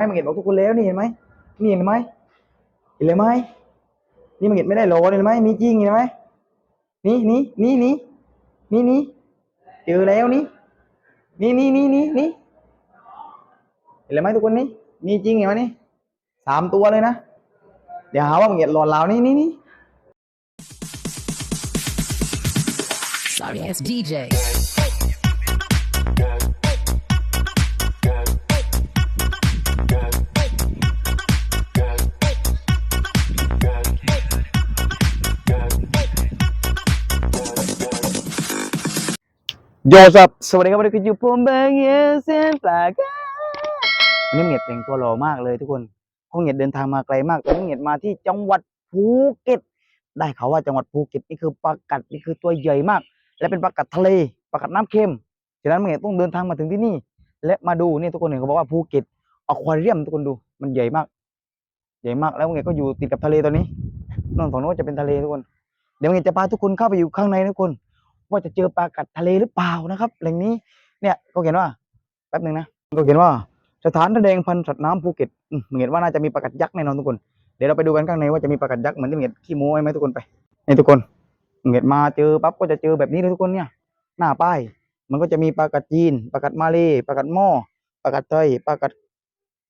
ให้มึงเห็นบอกทุกคนแล้วนี่เห็นไหมนี่เห็นไหมเห็นเลยไหมนี่มึงเห็นไม่ได้หรอเห็นไหมมีจริงเห็นไหมนี่นี่นี่นี่นี่นี่เจอแล้วนี่นี่นี่นี่นี่นี่เห็นเลยไหมทุกคนนี่มีจริงเห็นไหมนี่สามตัวเลยนะเดี๋ยวหาว่ามึงเห็นหลอนเรานี่นี่นี่ Sorry ass DJ. โยสับสวัสดีครับวันนี้คือยู่ผมเบงเยเซนปลากาวันนี้เงียดแต่งตัวหล่อมากเลยทุกคนเพราะเงียดเดินทางมาไกลมากตอนนี้เงียดมาที่จังหวัดภูเก็ต ได้ข่าวว่าจังหวัดภูเก็ตนี่คือปลากัดนี่คือตัวใหญ่มาก และเป็นปลากัดทะเลปลากัดน้ำเค็มฉะนั้นเงียดต้องเดินทางมาถึงที่นี่ และมาดูนี่ทุกคนเห็นเขาบอกว่าภูเก็ตอควาเรียมทุกคนดูมันใหญ่มาก ใหญ่มากแล้วเงียดก็อยู่ติดกับทะเลตอนนี้นนฝั่งโน้นจะเป็นทะเลทุกคน เดี๋ยวเงียดจะพาทุกคนเข้าไปอยู่ข้างในทุกคน ว่าจะเจอปลากัดทะเลหรือเปล่านะครับ แหล่งนี้เนี่ยก็เขียนว่าแป๊บหนึ่งนะก็เขียนว่าสถานแสดงพันธุ์สัตว์น้ำภูเก็ตอืมเห็นว่าน่าจะมีปลากัดยักษ์แน่นอนทุกคนเดี๋ยวเราไปดูกันข้างในว่าจะมีปลากัดยักษ์เหมือนที่เห็นขี้โม้ไหมทุกคนไปนี่ทุกคนเห็นมาเจอปั๊บก็จะเจอแบบนี้เลยทุกคนเนี่ย หน้าป้ายมันก็จะมีปลากัดจีนปลากัดมาเลปลากัดหม้อปลากัดไทยปลากัด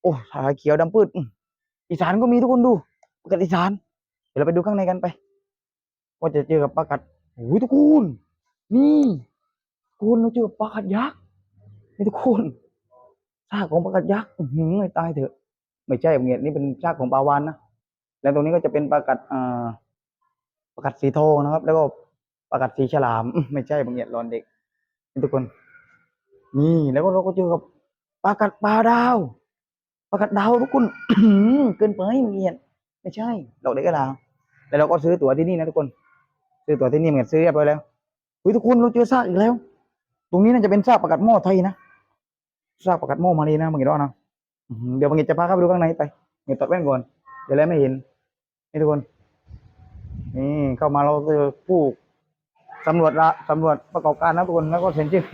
โอ้สาเขียวดำปื้ดอืมอีสานก็มีทุกคนดูปลากัดอีสาน เดี๋ยวเราไปดูข้างในกันไป ว่าจะเจอกับปลากัดโอ้ยทุกคน นี่คุณเราเจอปลากัดยักษ์นี่ทุกคนซากของปลากัดยักษ์หือไม่ตายเถอะ ไม่ใช่เงี้ยนี่เป็นซากของปลาวานนะแล้วตรงนี้ก็จะเป็นปลากัดอ่าปลากัดสีทองนะครับ แล้วก็ปลากัดสีฉลาม ไม่ใช่บางเงี้ยรอนเด็กนี่ทุกคน นี่แล้วก็เราก็เจอกับปลากัดปลาดาวปลากัดดาวทุกคนหือเกินไปบางเงี้ยไม่ใช่ดอกเด็กกระดาวแล้วเราก็ซื้อตั๋วที่นี่นะทุกคน ซื้อตั๋วที่นี่เหมือนซื้อเรียบร้อยแล้ว เฮ้ยทุกคนเราเจอซากอีกแล้ว ตรงนี้น่าจะเป็นซากประกัดหม้อไทยนะซากประกัดหม้อมาเลยนะมึงเห็นหรอนะเดี๋ยวมึงจะพาเข้าไปดูข้างในไปเงียตัดแว่นก่อนเดี๋ยวแล้วไม่เห็นนี่ทุกคน นี่เข้ามาเราเจอผู้สำรวจละสำรวจประกอบการนะทุกคนแล้วก็เซ็นชื่อ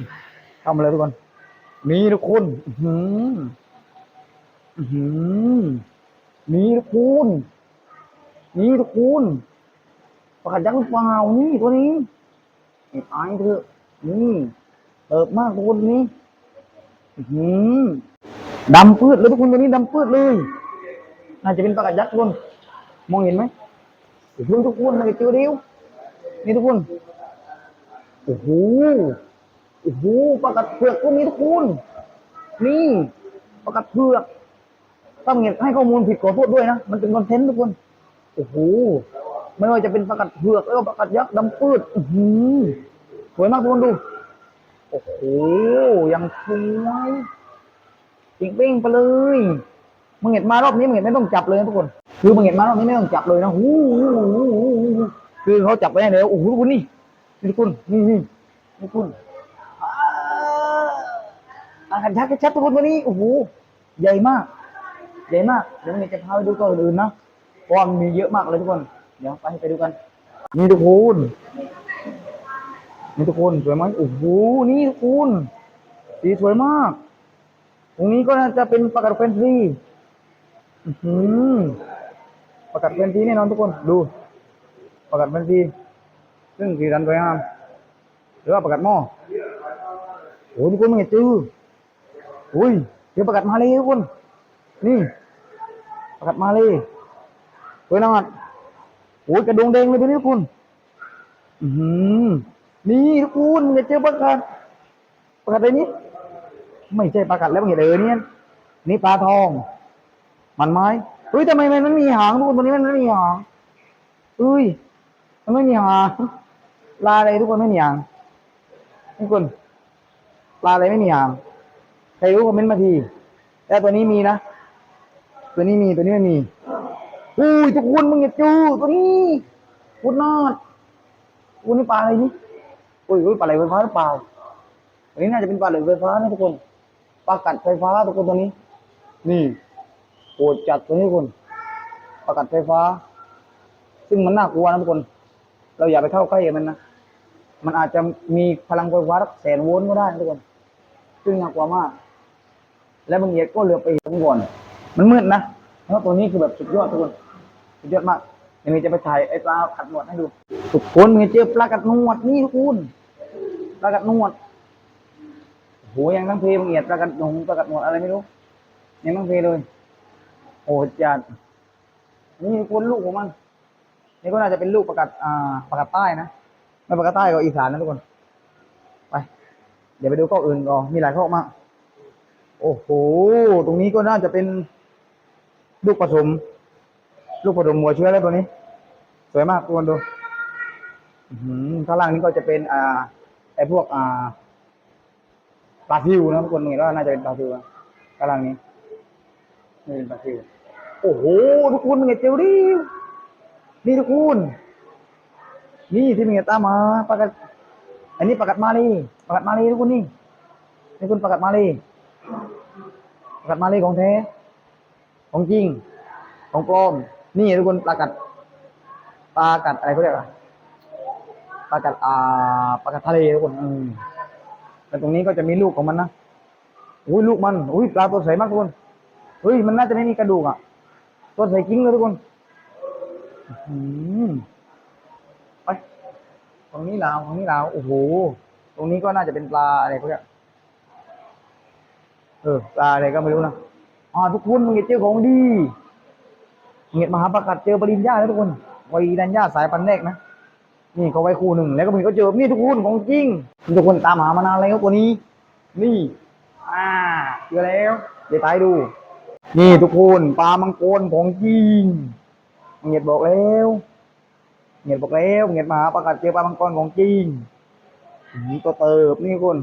เข้ามาเลยทุกคนนี่ทุกคนอือหืออื้อหือนี่ทุกคนนี่ทุกคนประกัดยักษ์หรือเปล่านี่ตัวนี้ ไอ้ตายเถอะนี่เติบมากทุกคนนี้หือดำพืดเลยทุกคนตัวนี้ดำพืดเลยน่าจะเป็นปลากัดยักษ์ทุกคนมองเห็นไหมโอ้โหทุกคนมันจะเจอเดียวนี่ทุกคนโอ้โหโอ้โหปลากัดเผือกก็มีทุกคนนี่ปลากัดเผือกต้องเห็นให้ข้อมูลผิดขอโทษด้วยนะมันเป็นคอนเทนต์ทุกคนโอ้โห ไม่ว่าจะเป็นปลากัดเผือกแล้วก็ปลากัดยักษ์ดำปืดหือสวยมากทุกคนดู โอ้โหยังสวยจริงเป้งไปเลยมึงเห็นมารอบนี้มึงเห็นไม่ต้องจับเลยนะทุกคน คือมึงเห็นมารอบนี้ไม่ต้องจับเลยนะหูคือเขาจับไว้ให้เลยโอ้โหทุกคนนี่ทุกคนนี่นี่ทุกคนอาหารชัดชัดทุกคนตัวนี้โอ้โหใหญ่มาก ใหญ่มากเดี๋ยวมึงจะพาไปดูตัวอื่นๆนะเพราะว่ามันมีเยอะมากเลยทุกคน เดี๋ยวไปไปดูกัน นี่ทุกคนนี่ทุกคนสวยไหมโอ้โหนี่ทุกคนสีสวยมาก ตรงนี้ก็จะเป็นประกาศแฟนซีอื้อหือประกาศแฟนซีแน่นอนทุกคนดู ประกาศแฟนซีซึ่งสีสันสวยงามหรือว่าประกาศหม้อโอ้ทุกคนมึงเห็นจื้ออุ้ยเดี๋ยวประกาศมาเลยทุกคน นี่ ประกาศมาเลยสวยนัด โอ้ยกระดงแดงเลยตัวนี้ทุกคนอือหือนี่ทุกคนมึงจะเจอปลากัดปลากัดอะไรนี้ ไม่ใช่ปลากัดแล้วมึงเห็นเออเนี่ยนี่ปลาทอง มันไม้เฮ้ยทำไมมันไม่มีหางทุกคนตัวนี้มันไม่มีหางเฮ้ย มันไม่มีหางปลาอะไรทุกคนไม่มีหางทุกคนปลาอะไรไม่มีหางใครรู้คอมเมนต์มาทีแต่ตัวนี้มีนะ ตัวนี้มีตัวนี้ไม่มี อุ้ยทุกคนมึงอย่าจูตัวนี้พุดนอดอุ้ยนี่ปลาอะไรนี่อุ้ยอุ้ยปลาไหลไฟฟ้าหรือเปล่าตัวนี้น่าจะเป็นปลาไหลไฟฟ้านะทุกคนปลากัดไฟฟ้าทุกคนตัวนี้ นี่โหดจัดตัวนี้ทุกคนปลากัดไฟฟ้า ซึ่งมันน่ากลัวนะทุกคน เราอย่าไปเข้าใกล้มันนะมันอาจจะมีพลังไฟฟ้าสักแสนโวลต์ก็ได้นะทุกคน ซึ่งน่ากลัวมาก และบางทีก็เหลือไปเห็นก่อน มันมืดนะแล้วตัวนี้คือแบบสุดยอดทุกคน สุดยอดมากยังไงจะไปถ่ายไอ้ปลากัดหนวดให้ดูทุกคนมึงจะเจอปลากัดหนวดนี่ทุกคนปลากัดหนวดโอ้โหยังทั้งเพลงเอียดปลากัดหนงปลากัดหนวดอะไรไม่รู้ยังทั้งเพลเลยโอ้จัดนี่คนลูกของมัน นี่ก็น่าจะเป็นลูกประกัดอ่าประกัดใต้นะไม่ประกัดใต้ก็อีสานนะทุกคนไป เดี๋ยวไปดูข้ออื่นก่อนมีหลายข้อมากโอ้โห ตรงนี้ก็น่าจะเป็นลูกผสม ลูกผสมหัวเชื้อแล้วตัวนี้ สวยมากทุกคนดูอื้อหือข้างล่างนี้ก็จะเป็น อ่าไอ้พวก อ่าปลาซิวนะทุกคนเห็นว่าน่าจะเป็นปลาซิวข้างล่างนี้นี่เป็นปลาซิวโอ้โหทุกคนเห็นเจลดินี่ทุกคนนี่ที่มึงเห็นตามาปากัดอันนี้ปากัดมาลีปากัดมาลีทุกคนนี่นี่คุณปากัดมาลีปากัดมาลีของแท้ของจริง ของปลอม นี่ทุกคนปลากัดปลากัดอะไรเขาเรียกอะไรปลากัดอ่าปลากัดทะเลทุกคนอืมแต่ตรงนี้ก็จะมีลูกของมันนะอุ้ยลูกมันอุ้ยปลาตัวใสมากทุกคนเฮ้ยมันน่าจะไม่มีกระดูกอะตัวใสจริงเลยทุกคนอื้อหือไปตรงนี้ลาวตรงนี้ลาวโอ้โหตรงนี้ก็น่าจะเป็นปลาอะไรเขาเรียกเออปลาอะไรก็ไม่รู้นะอ่าทุกคนมึงเห็นเจอของดี มึงเห็นมหาประกาศเจอปริญญาแล้วทุกคนไวดัญญาสายพันธุ์แรกนะ นี่เขาไว้คู่หนึ่งแล้วก็มึงก็เจอนี่ทุกคนของจริงทุกคนตามหามานานแล้วตัวนี้ นี่อ่าเจอแล้ว เดี๋ยวตายดู นี่ทุกคนปลามังกรของจริงมึงเห็นบอกแล้วเงียบบอกแล้วเงียบมหาประกาศเจอปลามังกรของจริงอื้อหือตัวเติบนี่คน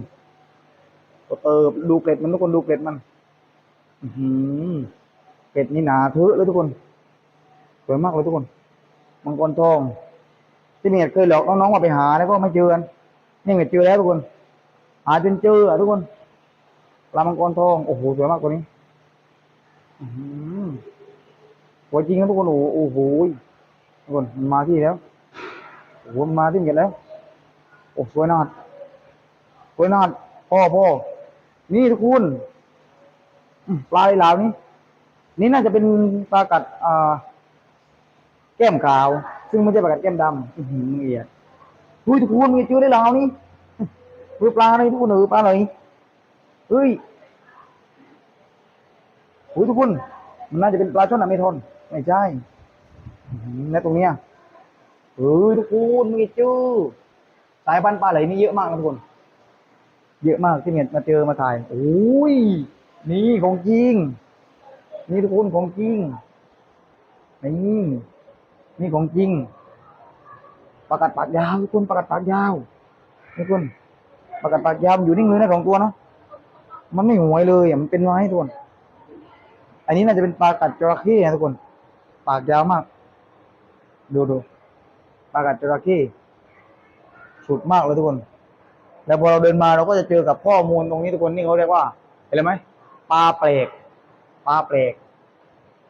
ตัวเติบดูเกล็ดมันทุกคนดูเกล็ดมัน อือหือเกล็ดนี่หนาเทอะเลยทุกคน สวยมากเลยทุกคน มังกรทอง ที่เมียเคยหลอกน้องๆมาไปหาแล้วก็ไม่เจอกันนี่เมียเจอแล้วทุกคน หาจนเจออะทุกคนปลามังกรทอง โอ้โหสวยมากตัวนี้อือหือสวยจริงนะทุกคน โอ้โหทุกคนมันมาที่แล้วโอ้โหมันมาที่เห็นแล้ว โอ้สวยนาดสวยนาดพ่อพ่อนี่ทุกคนปลาไหล่านี่นี่น่าจะเป็นปลากัดอ่า แก้มขาว ซึ่งไม่ใช่ปลากัดแก้มดำอื้อหือมึงเอียดอุ้ยทุกคนมึงเจอได้ลาวนี่เฮ้ยปลาอะไรทุกคนเออปลาอะไรเฮ้ยอุ้ยทุกคนมันน่าจะเป็นปลาช่อนอเมซอนไม่ใช่อื้อหือแล้วตรงเนี้ยเฮ้ยทุกคนมึงเจอสายพันธุ์ปลาไหลนี่เยอะมากนะทุกคน เยอะมากที่เมียมาเจอมาถ่ายโอ้ยนี่ของจริง นี่ทุกคนของจริงนี่ นี่ของจริงประกัดปากยาวทุกคนประกัดปากยาวทุกคนประกัดปากยาวอยู่นิ่งเลยนะสองตัวเนาะมันไม่หวยเลยอะมันเป็นไม้ทุกคนอันนี้น่าจะเป็นปลากัดจระเข้นะทุกคน ปากยาวมาก ดูดูปลากัดจระเข้สุดมากเลยทุกคน แล้วพอเราเดินมาเราก็จะเจอกับข้อมูลตรงนี้ทุกคนนี่เขาเรียกว่าเห็นไหมปลาเปลกปลาเปลก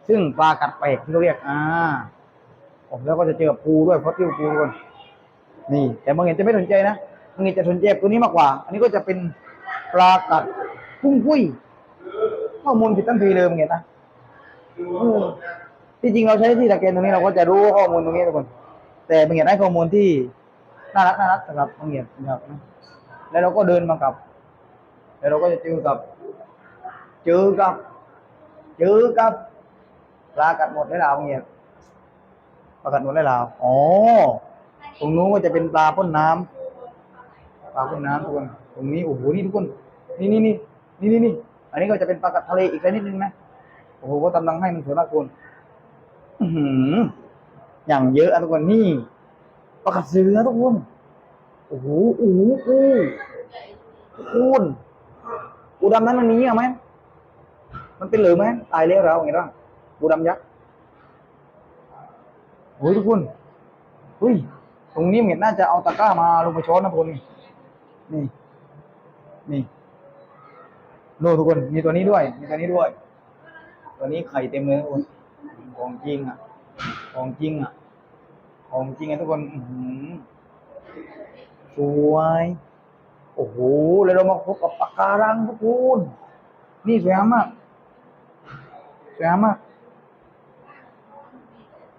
ซึ่งปลากัดเปลกที่เขาเรียก อ่า ผมแล้วก็จะเจอปูด้วยเพราะติ้วปูทุกคนนี่แต่บางเห็นจะไม่สนใจนะบางเห็นจะสนใจตัวนี้มากกว่า อันนี้ก็จะเป็นปลากัดพุ่งพุ้ยข้อมูลผิดตั้งทีเลยมึงเห็นนะที่จริงเราใช้ที่ตะเกียงตรงนี้เราก็จะรู้ข้อมูลตรงนี้ทุกคน แต่บางเห็นได้ข้อมูลที่น่ารักน่ารักสำหรับบางเหียดนะครับแล้วเราก็เดินมากับ แล้วเราก็จะเจอกับ เจอกับ เจอกับปลากัดหมดได้ลาวบางเหียด ปลากัดหมดได้ลาวอ๋อตรงนู้นก็จะเป็นปลาพ่นน้ำปลาพ่นน้ำทุกคนตรงนี้โอ้โหนี่ทุกคนนี่นี่นี่นี่นี่นี่อันนี้ก็จะเป็นปลากัดทะเลอีกชนิดนึงนะโอ้โหก็ตำลังให้มันสวยมากคุณอื้อหืออย่างเยอะอะทุกคนนี่ปลากัดเสือทุกคนโอ้โหโอ้โหกูคุณกูดำนั้นมันมีอไหมมันเป็นเหลือไหมตายแล้วเราไงบ้างกูดำยักษ์ โอ้ยทุกคนเฮ้ยตรงนี้เหมือนน่าจะเอาตะกร้ามาลงไปช้อนนะทุกคนนี่ นี่นี่โน่ทุกคน มีตัวนี้ด้วย มีตัวนี้ด้วย ตัวนี้ไข่เต็มเลยทุกคนของจริงอะ ของจริงอะ ของจริงไงทุกคนอื้อหือสวย โอ้โห แล้วเรามาพบกับปะการังทุกคน นี่สวยงามากสวยงามมาก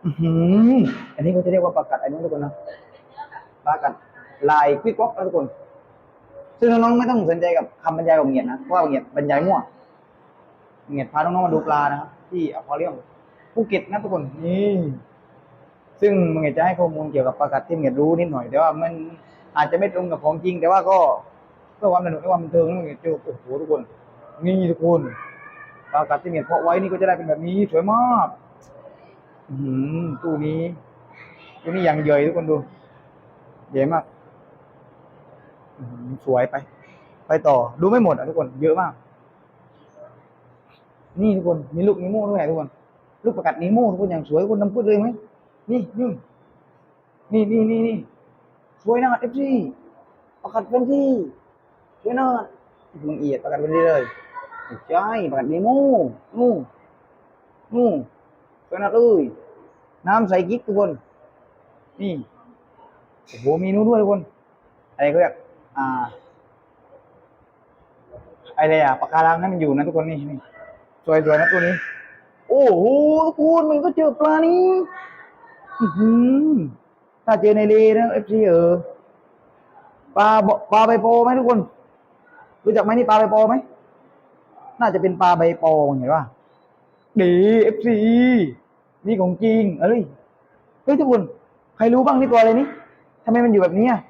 อือหืออันนี้เขาจะเรียกว่าปลากัดอันนี้ทุกคนนะปลากัดลายควิกวอกนะทุกคน ซึ่งน้องๆไม่ต้องสนใจกับคำบรรยายของเงียดนะเพราะว่าเงียดบรรยายมั่วเงียดพาน้องๆมาดูปลานะครับที่อควาเรียมภูเก็ตนะทุกคนนี่ซึ่งเงียดจะให้ข้อมูลเกี่ยวกับปลากัดที่เงียดรู้นิดหน่อยแต่ว่ามันอาจจะไม่ตรงกับของจริง แต่ว่าก็เพื่อความสนุกและความบันเทิงนะเงียดเจอโอ้โหทุกคน นี่ทุกคนปลากัดที่เงียดเพาะไว้นี่ก็จะได้เป็นแบบนี้สวยมาก อืมตู้นี้ตู้นี้อย่างใหญ่ทุกคนดูใหญ่มากสวยไป ไปต่อ ดูไม่หมดอะทุกคน เยอะมาก นี่ทุกคนมีลูกนิโม่ด้วยทุกคน ลูกประกัดนิโม่ทุกคนอย่างสวยทุกคนนำพูดเลยไหมนี่นี่นี่นี่นี่นี่สวยนะเอฟซีประกัดเป็นที่สวยนะลุงเอียดประกัดเป็นที่เลยใช่ประกัดนิโม่นู่น นู่นสวยนเอ้ยน้ำใสกิ๊กทุกคน นี่โอ้โหมีนู้นด้วยทุกคน อะไรเขาเรียกอ่าอะไรอะปากการังให้มันอยู่นะทุกคนนี่นี่สวยๆนะตัวนี้ โอ้โหทุกคนมันก็เจอปลานี้อื้อหือถ้าเจอในเลนะเอฟซีเออปลาปลาใบโปไหมทุกคน รู้จักไหมนี่ปลาใบโปไหมน่าจะเป็นปลาใบโปเห็นป่ะ ดีเอฟซีนี่ของจริงเอ้ยเฮ้ยทุกคนใครรู้บ้างนี่ตัวอะไรนี่ทำไมมันอยู่แบบนี้อะ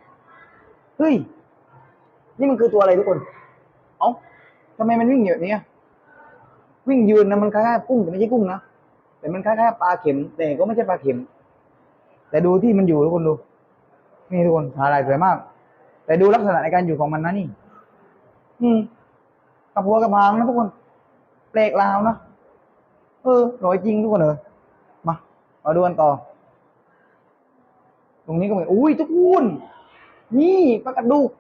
เฮ้ย นี่มันคือตัวอะไรทุกคน เอ้าทำไมมันวิ่งอยู่แบบนี้วิ่งยืนนะมันคล้ายๆกุ้งแต่ไม่ใช่กุ้งนะแต่มันคล้ายๆปลาเข็ม แต่ก็ไม่ใช่ปลาเข็ม แต่ดูที่มันอยู่ทุกคนดู นี่ทุกคนหาลายสวยมาก แต่ดูลักษณะในการอยู่ของมันนะนี่ อืมกับหัวกับหางนะทุกคนแปลกลาวนะ เออร้อยจริงทุกคนเลยมา มาดูกันต่อ ตรงนี้ก็เหมือนอุ้ยทุกคนนี่ปลากระดูก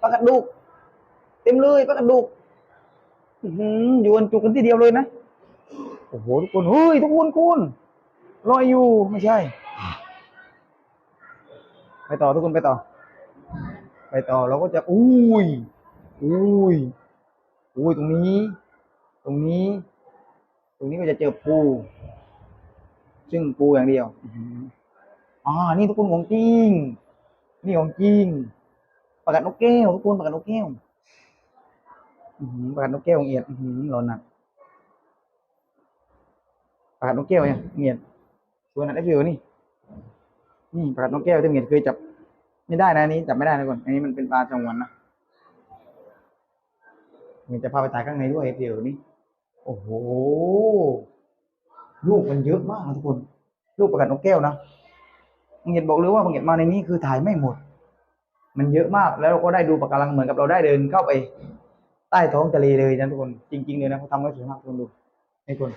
ปลากระดูก เต็มเลยปลากระดูกอือยู่กันจุกกันทีเดียวเลยนะโอ้โหทุกคนเฮ้ยทุกคนคุณลอยอยู่ไม่ใช่ ไปต่อทุกคนไปต่อ ไปต่อเราก็จะอุ้ยอุ้ยอุ้ยตรงนี้ ตรงนี้ รงนี้ก็จะเจอปู ซึ่งปูอย่างเดียวอื้อหืออ่านี่ทุกคนของจริง นี่ของจริงปากกัดนกแก้วทุกคนปากกัดนกแก้วอื้อหือปากกัดนกแก้วของเอียดอื้อหือร้อนหนักปากกัดนกแก้วเนี่ยเงียดส่วนนั้นได้ฟิวนี่ นี่ปากกัดนกแก้วที่เงียดเคยจับ ไม่ได้นะอันนี้จับไม่ได้นะก่อนอันนี้มันเป็นปลาจังหวันนะเงียดจะพาไปถ่ายข้างในด้วยฟิวนี่ โอ้โห ลูกมันเยอะมากนะทุกคน ลูกประกัดนกแก้วนะบังเห็นบอกเลยว่าบังเห็นมาในนี้คือถ่ายไม่หมด มันเยอะมากแล้วเราก็ได้ดูปะการังเหมือนกับเราได้เดินเข้าไป ใต้ท้องทะเลเลยนะทุกคน จริง ๆ เลยนะเขาทำไว้สวยมากทุกคนดูนี่คน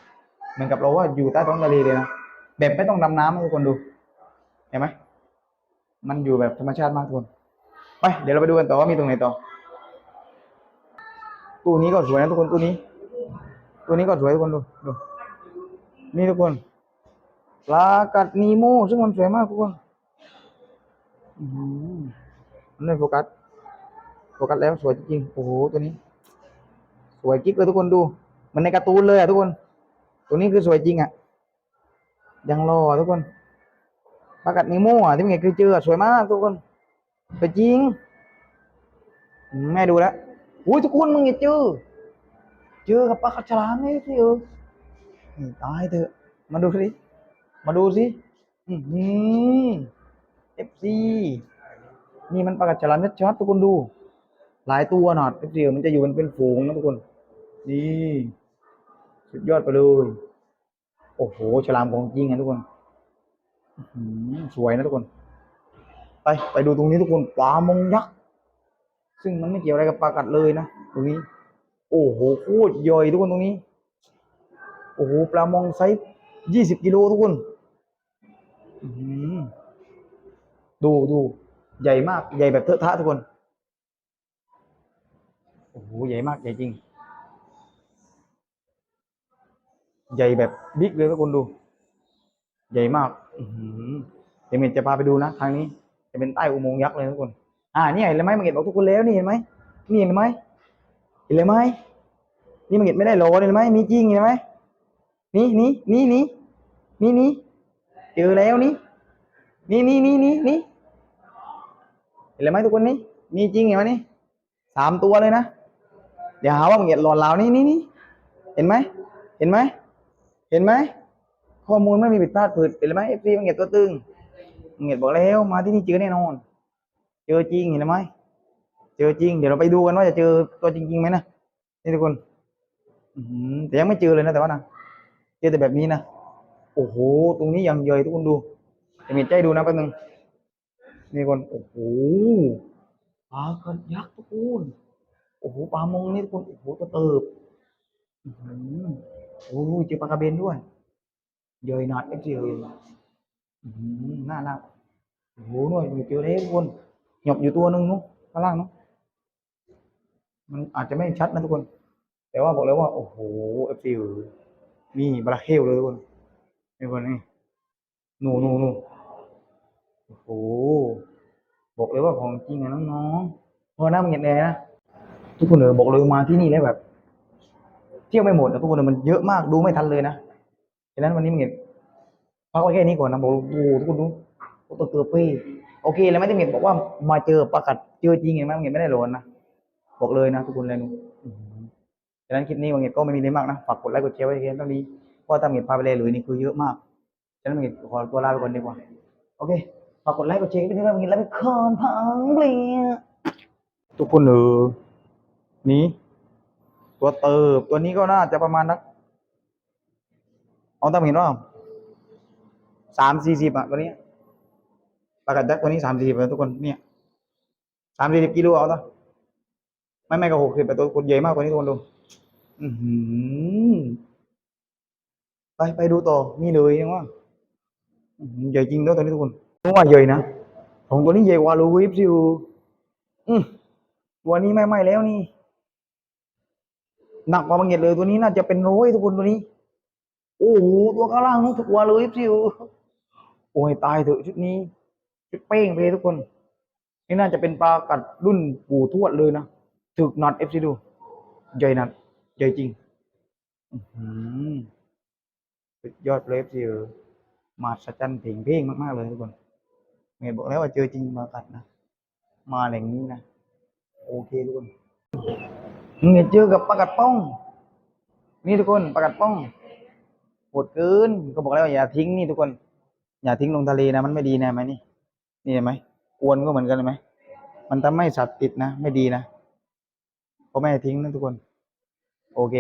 เหมือนกับเราว่าอยู่ใต้ท้องทะเลเลยนะแบบไม่ต้องดำน้ำให้ทุกคนดู เห็นไหมมันอยู่แบบธรรมชาติมากทุกคนไปเดี๋ยวเราไปดูกันต่อว่ามีตรงไหนต่อตู้นี้ก็สวยนะทุกคนตู้นี้ ตัวนี้ก็สวยทุกคนดูดูนี่ทุกคนปลากัดนีโมซึ่งมันสวยมากทุกคนอืมมันไม่โฟกัสโฟกัสแล้วสวยจริงโอ้โหตัวนี้ สวยกิ๊กเลยทุกคนดูมันในการ์ตูนเลยอะทุกคน ตัวนี้คือสวยจริงอะยังรอทุกคนปลากัดนีโมอะที่เมื่อกี้คือเจอสวยมากทุกคนสวยจริงแม่ดูแล้วอุ้ยทุกคนมึงอย่าเจอ เจอกับปลากัดฉลามนี่สิเออนี่ตายเถอะ มาดูสิ มาดูสิ อือหือเอฟซีนี่มันปลากัดฉลามชัดๆทุกคนดู หลายตัวหนอดเอฟซีมันจะอยู่กันเป็นฝูงนะทุกคน นี่สุดยอดไปเลย โอ้โห ฉลามของจริงอะทุกคนสวยนะทุกคน ไปไปดูตรงนี้ทุกคนปลามงยักษ์ ซึ่งมันไม่เกี่ยวอะไรกับปลากัดเลยนะตรงนี้ โอ้โหโคตรใหญ่ทุกคนตรงนี้ โอ้โหปลามองไซส์ยี่สิบกิโลทุกคนดูดูใหญ่มาก ใหญ่แบบเทอะทะทุกคน โอ้โหใหญ่มากใหญ่จริง ใหญ่แบบบิ๊กเลยทุกคนดู ใหญ่มากอือหือเดี๋ยวเมนจะพาไปดูนะทางนี้ จะเป็นใต้อุโมงค์ยักษ์เลยทุกคน อ่านี่เห็นไหมมาเห็นบอกทุกคนแล้วนี่เห็นไหมนี่เห็นไหม เห็นเลยไหมนี่มันเห็นไม่ได้หรอเห็นไหมมีจริงเห็นไหมนี่นี่นี่นี่นี่นี่เจอแล้วนี่นี่นี่นี่นี่นี่เห็นไหมทุกคนนี่มีจริงเห็นไหมนี่สามตัวเลยนะเดี๋ยวหาว่ามึงเหยียดหลอนเรานี่นี่นี่เห็นไหมเห็นไหมเห็นไหมข้อมูลไม่มีผิดพลาดผิดเห็นไหมเอฟซีมึงเหยียดตัวตึงมึงเหยียดบอกแล้วมาที่นี่เจอแน่นอนเจอจริงเห็นไหม เจอจริง เดี๋ยวเราไปดูกันว่าจะเจอตัวจริงๆไหมนะนี่ทุกคนแต่ยังไม่เจอเลยนะแต่ว่านะเจอแต่แบบนี้นะโอ้โห ตรงนี้ยังเยยทุกคนดูจะมีใจดูนะแป๊บนึงนี่คนโอ้โหปลากระยักษ์ทุกคนโอ้โหปลามงนี่ทุกคนโอ้โหตัวเติบอือโอ้โหเจอปลากระเบนด้วยเยยหนัดเอฟซีเลยอื้อหน่ารักโอ้โหหน่อยมีเจอแล้วทุกคนหยบอยู่ตัวนึงนู้นข้างล่างนู้น มันอาจจะไม่ชัดนะทุกคน แต่ว่าบอกเลยว่า โอ้โหเอฟซีนี่บราเฮลเลยทุกคนนี่คนนี่หนูหนูหนูโอ้โหบอกเลยว่าของจริงอะน้องๆเพอหน้ามันเงียบแน่นะทุกคนเออบอกเลยมาที่นี่แล้วแบบ เที่ยวไม่หมดนะทุกคนเออมันเยอะมากดูไม่ทันเลยนะฉะนั้นวันนี้มันเงียบพักไว้แค่นี้ก่อนนะบอกเลยโอ้ทุกคนดูตัวเกือบปีโอเคแล้วไม่ได้เงียบอกว่ามาเจอประกัดเจอจริงเห็นไหมมันเงียบไม่ได้หลอนนะ บอกเลยนะทุกคนเลยนูอื้อหือฉะนั้นคลิปนี้วังเงียก็ไม่มีอะไรมากนะฝากกดไลค์กดแชร์ไว้เพียงเท่านี้เพราะว่าถ้าเงียพาไปเลยหรือนี่คือเยอะมากฉะนั้นวังเงียขอตัวลาไปก่อนดีกว่าโอเคฝากกดไลค์กดแชร์ไปด้วยวังเงียแล้วไปคอนพังเลยทุกคนเออนี้ ตัวเติบตัวนี้ก็น่าจะประมาณนักเอาตามเห็นว่าสามสี่สิบอะตัวนี้ปลากระดักตัวนี้สามสี่สิบทุกคนเนี่ยสามสี่สิบกิโลเอาต่อ ไม่ไม่ก็หกสิบแต่ตัวคนใหญ่มากกว่านี้ทุกคนดูอือหือไปไปดูต่อนี่เลยยังว่าใหญ่จริงด้วยตัวนี้ทุกคนรู้ว่าใหญ่นะของตัวนี้ใหญ่กว่าลูวิฟซิวอืมตัวนี้ไม่ไม่แล้วนี่หนักกว่าบางเงียดเลยตัวนี้น่าจะเป็นร้อยทุกคนตัวนี้ โอ้โหตัวข้างล่างนู้นถูกกว่าเลยฟิวโอ้ยตายเถอะชุดนี้ชุดเป้งไปเลยทุกคน นี่น่าจะเป็นปลากัดรุ่นปู่ทวดเลยนะ ถึกน็อตเอฟซีดูใหญ่นัดใหญ่จริงอื้อหือสุดยอดเลยเอฟซีมาสัจจันเพ่งเพ่งมาก ๆ เลยทุกคนเงยบอกแล้วว่าเจอจริงมากัดนะ มาแหล่งนี้นะ โอเคทุกคนเงยเจอกับปลากัดป้อง นี่ทุกคนปลากัดป้องโหดเกินก็บอกแล้วว่าอย่าทิ้งนี่ทุกคน อย่าทิ้งลงทะเลนะ มันไม่ดีนะไหมนี่ นี่เห็นไหมอวนก็เหมือนกันเห็นไหมมันทำให้สัตว์ติดนะ ไม่ดีนะ พ่อแม่ทิ้งนะทุกคน โอเค